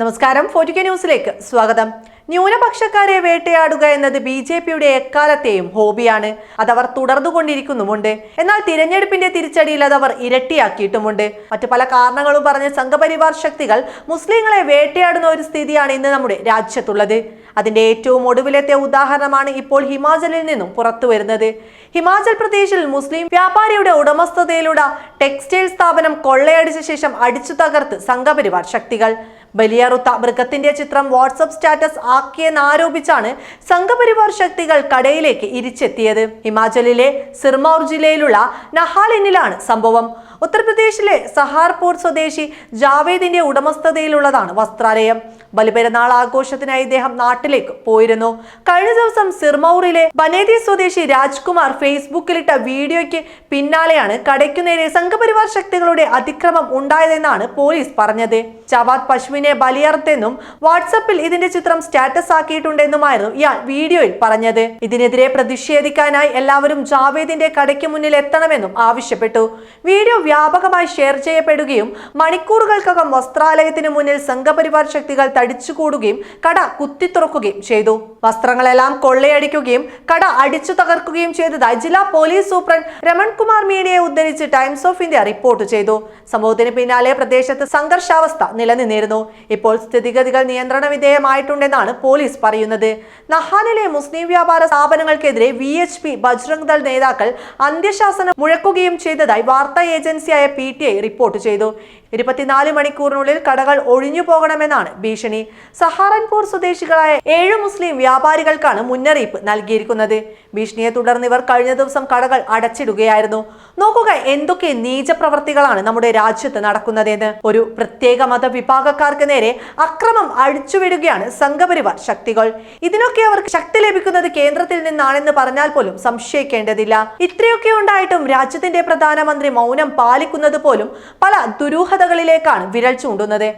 നമസ്കാരം. ഫോർട്ടിക്ക ന്യൂസിലേക്ക് സ്വാഗതം. ന്യൂനപക്ഷക്കാരെ വേട്ടയാടുക എന്നത് ബി ജെ പിയുടെ എക്കാലത്തെയും ഹോബിയാണ്. അതവർ തുടർന്നുകൊണ്ടിരിക്കുന്നുമുണ്ട്. എന്നാൽ തിരഞ്ഞെടുപ്പിന്റെ തിരിച്ചടിയിൽ അതവർ ഇരട്ടിയാക്കിയിട്ടുമുണ്ട്. മറ്റു പല കാരണങ്ങളും പറഞ്ഞ് സംഘപരിവാർ ശക്തികൾ മുസ്ലിങ്ങളെ വേട്ടയാടുന്ന ഒരു സ്ഥിതിയാണ് ഇന്ന് നമ്മുടെ രാജ്യത്തുള്ളത്. അതിന്റെ ഏറ്റവും ഒടുവിലത്തെ ഉദാഹരണമാണ് ഇപ്പോൾ ഹിമാചലിൽ നിന്നും പുറത്തു വരുന്നത് ഹിമാചൽ പ്രദേശിൽ മുസ്ലിം വ്യാപാരിയുടെ ഉടമസ്ഥതയിലുള്ള ടെക്സ്റ്റൈൽ സ്ഥാപനം കൊള്ളയടിച്ച ശേഷം അടിച്ചു തകർത്ത് സംഘപരിവാർ ശക്തികൾ. ബലിയറുത്ത മൃഗത്തിന്റെ ചിത്രം വാട്സപ്പ് സ്റ്റാറ്റസ് ആക്കിയെന്നാരോപിച്ചാണ് സംഘപരിവാർ ശക്തികൾ കടയിലേക്ക് ഇരിച്ചെത്തിയത്. ഹിമാചലിലെ സിർമൌർ ജില്ലയിലുള്ള നഹാലിനിലാണ് സംഭവം. ഉത്തർപ്രദേശിലെ സഹാർപൂർ സ്വദേശി ജാവേദിന്റെ ഉടമസ്ഥതയിലുള്ളതാണ് വസ്ത്രാലയം. ബലിപെരുന്നാൾ ആഘോഷത്തിനായി ഇദ്ദേഹം നാട്ടിലേക്ക് പോയിരുന്നു. കഴിഞ്ഞ ദിവസം സിർമൌറിലെ ബനേദി സ്വദേശി രാജ്കുമാർ ഫേസ്ബുക്കിലിട്ട വീഡിയോയ്ക്ക് പിന്നാലെയാണ് കടയ്ക്കു നേരെ സംഘപരിവാർ ശക്തികളുടെ അതിക്രമം ഉണ്ടായതെന്നാണ് പോലീസ് പറഞ്ഞത്. ചവാദ് പശുവിനെ ബലിയർത്തെന്നും വാട്സപ്പിൽ ഇതിന്റെ ചിത്രം സ്റ്റാറ്റസ് ആക്കിയിട്ടുണ്ടെന്നുമായിരുന്നു ഇയാൾ വീഡിയോയിൽ പറഞ്ഞത്. ഇതിനെതിരെ പ്രതിഷേധിക്കാനായി എല്ലാവരും ജാവേദിന്റെ കടയ്ക്ക് മുന്നിൽ എത്തണമെന്നും ആവശ്യപ്പെട്ടു. വീഡിയോ വ്യാപകമായി ഷെയർ ചെയ്യപ്പെടുകയും മണിക്കൂറുകൾക്കകം വസ്ത്രാലയത്തിന് മുന്നിൽ സംഘപരിവാർ ശക്തികൾ തടിച്ചുകൂടുകയും കട കുത്തിത്തുറക്കുകയും ചെയ്തു. വസ്ത്രങ്ങളെല്ലാം കൊള്ളയടിക്കുകയും കട അടിച്ചു തകർക്കുകയും ചെയ്തതായി ജില്ലാ പോലീസ് സൂപ്രണ്ട് രമൺകുമാർ മീഡിയയെ ഉദ്ധരിച്ച് ടൈംസ് ഓഫ് ഇന്ത്യ റിപ്പോർട്ട് ചെയ്തു. സംഭവത്തിന് പിന്നാലെ പ്രദേശത്ത് സംഘർഷാവസ്ഥ നിലനിന്നിരുന്നു. ഇപ്പോൾ സ്ഥിതിഗതികൾ നിയന്ത്രണ വിധേയമായിട്ടുണ്ടെന്നാണ് പോലീസ് പറയുന്നത്. നഹാനിലെ മുസ്ലിം വ്യാപാര സ്ഥാപനങ്ങൾക്കെതിരെ V H P Bajrang Dal നേതാക്കൾ അന്ത്യശാസനം മുഴക്കുകയും ചെയ്തതായി വാർത്താ ഏജൻസിയായ പി ടി ഐ റിപ്പോർട്ട് ചെയ്തു. ഇരുപത്തിനാല് മണിക്കൂറിനുള്ളിൽ കടകൾ ഒഴിഞ്ഞു പോകണമെന്നാണ് ഭീഷണി. സഹാറൻപൂർ സ്വദേശികളായ ഏഴ് മുസ്ലിം വ്യാപാരികൾക്കാണ് മുന്നറിയിപ്പ് നൽകിയിരിക്കുന്നത്. ഭീഷണിയെ തുടർന്ന് ഇവർ കഴിഞ്ഞ ദിവസം കടകൾ അടച്ചിടുകയായിരുന്നു. നോക്കുക എന്തൊക്കെ നീചപ്രവർത്തികളാണ് നമ്മുടെ രാജ്യത്ത് നടക്കുന്നതെന്ന്. ഒരു പ്രത്യേക മതവിഭാഗക്കാർക്ക് നേരെ അക്രമം അഴിച്ചുവിടുകയാണ് സംഘപരിവാർ ശക്തികൾ. ഇതിനൊക്കെ അവർക്ക് ശക്തി ലഭിക്കുന്നത് കേന്ദ്രത്തിൽ നിന്നാണെന്ന് പറഞ്ഞാൽ പോലും സംശയിക്കേണ്ടതില്ല. ഇത്രയൊക്കെ ഉണ്ടായിട്ടും രാജ്യത്തിന്റെ പ്രധാനമന്ത്രി മൗനം പാലിക്കുന്നത് പോലും പല ദുരൂഹതകളിലേക്കാണ് വിരൽ ചൂണ്ടുന്നത്.